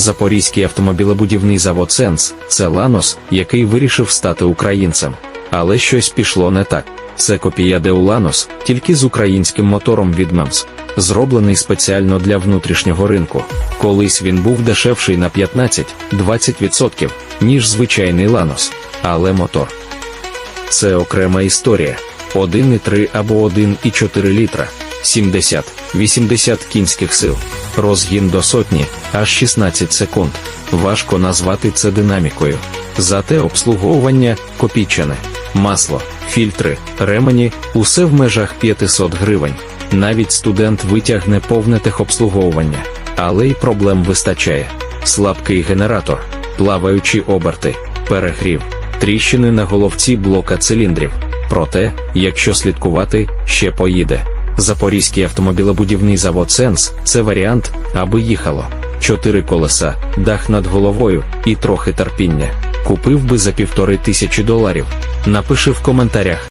Запорізький автомобілебудівний завод Сенс це Ланос, який вирішив стати українцем. Але щось пішло не так. Це копія Деуланос, тільки з українським мотором від МЕМС, зроблений спеціально для внутрішнього ринку. Колись він був дешевший на 15-20%, ніж звичайний Ланос, але мотор. Це окрема історія. 1,3 або 1,4 літра, 70-80 кінських сил, розгін до сотні, аж 16 секунд. Важко назвати це динамікою. Зате обслуговування копійчане, масло, фільтри, ремені усе в межах 500 гривень. Навіть студент витягне повне техобслуговування, але й проблем вистачає. Слабкий генератор, плаваючі оберти, перегрів, тріщини на головці блока циліндрів. Проте, якщо слідкувати, ще поїде. Запорізький автомобілебудівний завод Сенс це варіант, аби їхало. Чотири колеса, дах над головою і трохи терпіння. Купив би за півтори тисячі доларів. Напиши в коментарях.